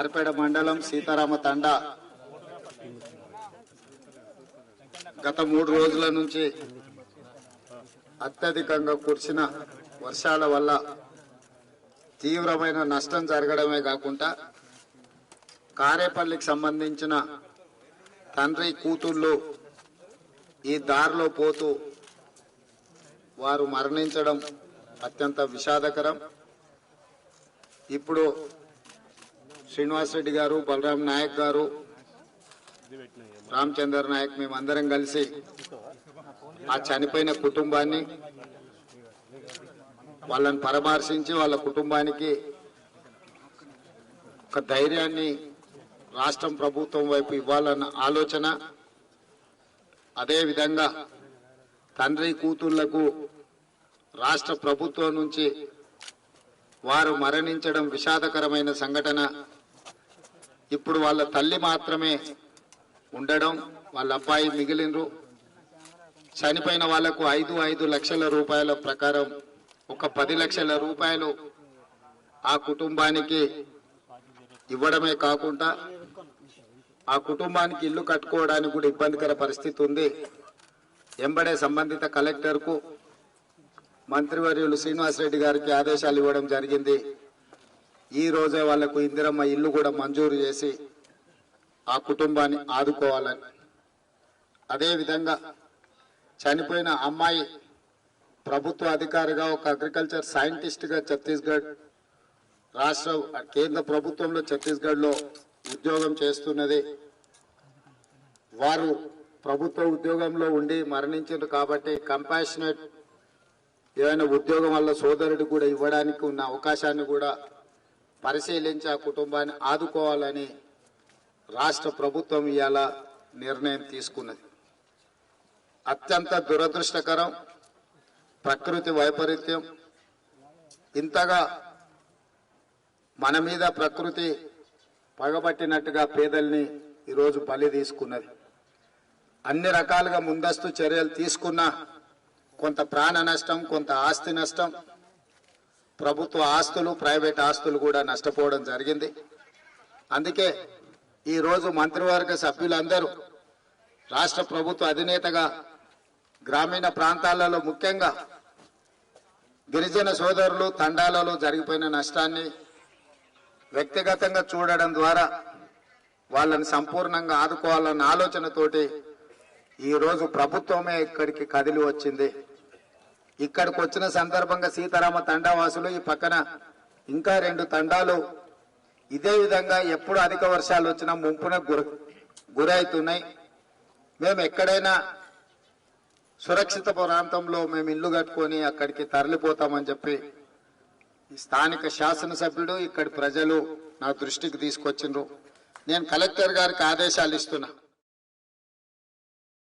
అర్పేడ మండలం సీతారామ తండా. గత మూడు రోజుల నుంచి అత్యధికంగా కురిసిన వర్షాల వల్ల తీవ్రమైన నష్టం జరగడమే కాకుండా కారేపల్లికి సంబంధించిన తండ్రి కూతుళ్ళు ఈ దారిలో పోతూ వారు మరణించడం అత్యంత విషాదకరం. ఇప్పుడు శ్రీనివాస్ రెడ్డి గారు బలరాం నాయక్ గారు రామచంద్ర నాయక్ మేమందరం కలిసి ఆ చనిపోయిన కుటుంబాన్ని వాళ్ళని పరామర్శించి వాళ్ళ కుటుంబానికి ఒక ధైర్యాన్ని రాష్ట్రం ప్రభుత్వం వైపు ఇవ్వాలన్న ఆలోచన అదేవిధంగా తండ్రి కూతుళ్ళకు రాష్ట్ర ప్రభుత్వం నుంచి వారు మరణించడం విషాదకరమైన సంఘటన ఇప్పుడు వాళ్ళ తల్లి మాత్రమే ఉండడం వాళ్ళ అబ్బాయి మిగిలినరు చనిపోయిన వాళ్ళకు ఐదు ఐదు లక్షల రూపాయల ప్రకారం ఒక పది లక్షల రూపాయలు ఆ కుటుంబానికి ఇవ్వడమే కాకుండా ఆ కుటుంబానికి ఇల్లు కట్టుకోవడానికి కూడా ఇబ్బందికర పరిస్థితి ఉంది. ఎంబడే సంబంధిత కలెక్టర్కు మంత్రివర్యులు శ్రీనివాసరెడ్డి గారికి ఆదేశాలు ఇవ్వడం జరిగింది. ఈ రోజే వాళ్ళకు ఇందిరమ్మ ఇల్లు కూడా మంజూరు చేసి ఆ కుటుంబాన్ని ఆదుకోవాలని. అదేవిధంగా చనిపోయిన అమ్మాయి ప్రభుత్వ అధికారిగా ఒక అగ్రికల్చర్ సైంటిస్ట్గా ఛత్తీస్గఢ్ రాష్ట్ర కేంద్ర ప్రభుత్వంలో ఛత్తీస్గఢ్లో ఉద్యోగం చేస్తున్నది. వారు ప్రభుత్వ ఉద్యోగంలో ఉండి మరణించారు కాబట్టి కంపాషనేట్ ఏదైనా ఉద్యోగం వల్ల సోదరుడు కూడా ఇవ్వడానికి ఉన్న అవకాశాన్ని కూడా పరిశీలించి ఆ కుటుంబాన్ని ఆదుకోవాలని రాష్ట్ర ప్రభుత్వం ఇవాళ నిర్ణయం తీసుకున్నది. అత్యంత దురదృష్టకరం ప్రకృతి వైపరీత్యం. ఇంతగా మన మీద ప్రకృతి పగబట్టినట్టుగా పేదల్ని ఈరోజు బలి తీసుకున్నది. అన్ని రకాలుగా ముందస్తు చర్యలు తీసుకున్నా కొంత ప్రాణ నష్టం కొంత ఆస్తి నష్టం ప్రభుత్వ ఆస్తులు ప్రైవేట్ ఆస్తులు కూడా నష్టపోవడం జరిగింది. అందుకే ఈరోజు మంత్రివర్గ సభ్యులందరూ రాష్ట్ర ప్రభుత్వ అధినేతగా గ్రామీణ ప్రాంతాలలో ముఖ్యంగా గిరిజన సోదరులు తండాలలో జరిగిపోయిన నష్టాన్ని వ్యక్తిగతంగా చూడడం ద్వారా వాళ్ళని సంపూర్ణంగా ఆదుకోవాలన్న ఆలోచనతోటి ఈరోజు ప్రభుత్వమే ఇక్కడికి కదిలి వచ్చింది. ఇక్కడికి వచ్చిన సందర్భంగా సీతారామ తండావాసులు ఈ పక్కన ఇంకా రెండు తండాలు ఇదే విధంగా ఎప్పుడు అధిక వర్షాలు వచ్చినా ముంపున గుర గురవుతున్నాయి మేము ఎక్కడైనా సురక్షిత ప్రాంతంలో మేము ఇల్లు కట్టుకొని అక్కడికి తరలిపోతామని చెప్పి ఈ స్థానిక శాసనసభ్యుడు ఇక్కడి ప్రజలు నా దృష్టికి తీసుకొచ్చిండ్రు. నేను కలెక్టర్ గారికి ఆదేశాలు ఇస్తున్నా.